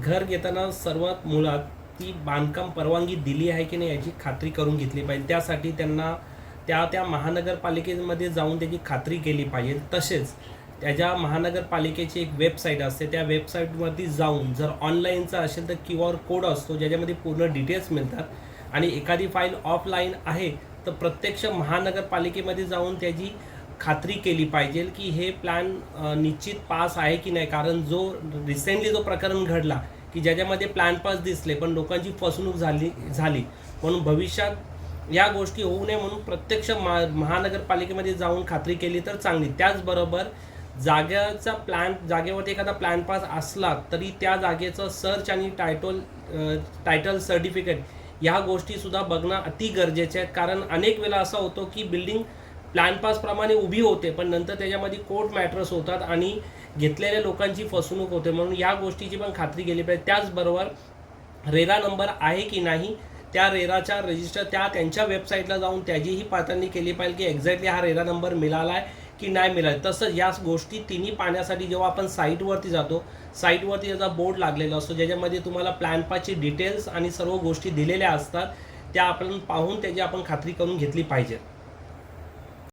घर घेताना सर्वात मुळात ती बांधकाम परवानगी दिली आहे की नाही याची खात्री करून घेतली पाहिजे. त्यासाठी त्यांना त्या त्या महानगरपालिकेमध्ये जाऊन त्याची खात्री केली पाहिजे. तसेच त्याच्या महानगरपालिकेची एक वेबसाईट असते त्या वेबसाईटवरती जाऊन जर ऑनलाईनचा असेल तर क्यू आर कोड असतो ज्याच्यामध्ये पूर्ण डिटेल्स मिळतात. आणि एखादी फाईल ऑफलाईन आहे तर प्रत्यक्ष महानगरपालिकेमध्ये जाऊन त्याची खात्री केली पाहिजे की हे प्लॅन निश्चित पास आहे की नाही. कारण जो रिसेंटली जो प्रकरण घडला की ज्याच्यामध्ये प्लॅन पास दिसले पण लोकांची फसवणूक झाली झाली. म्हणून भविष्यात या गोष्टी होऊ नये म्हणून प्रत्यक्ष मा महानगरपालिकेमध्ये जाऊन खात्री केली तर चांगली. त्याचबरोबर जागेचा प्लॅन जागेवरती एखादा प्लॅन पास असला तरी त्या जागेचं सर्च आणि टायटल टायटल सर्टिफिकेट ह्या गोष्टीसुद्धा बघणं अति गरजेचे आहेत कारण अनेक वेळा असा होतो की बिल्डिंग प्लॅन पासप्रमाणे उभी होते पण नंतर त्याच्यामध्ये कोर्ट मॅटर्स होतात आणि घेतलेल्या लोकांची फसवणूक होते. म्हणून या गोष्टीची पण खात्री केली पाहिजे. त्याचबरोबर रेरा नंबर आहे की नाही त्या रेराच्या रजिस्टर त्या त्यांच्या वेबसाईटला जाऊन त्याचीही पातळणी केली पाहिजे की एक्झॅक्टली हा रेरा नंबर मिळाला आहे की नाही मिळाला तसंच या गोष्टी तिन्ही पाहण्यासाठी जेव्हा आपण साईटवरती जातो साईटवरती त्याचा बोर्ड लागलेला असतो ज्याच्यामध्ये तुम्हाला प्लॅन पासची डिटेल्स आणि सर्व गोष्टी दिलेल्या असतात त्या आपण पाहून त्याची आपण खात्री करून घेतली पाहिजे.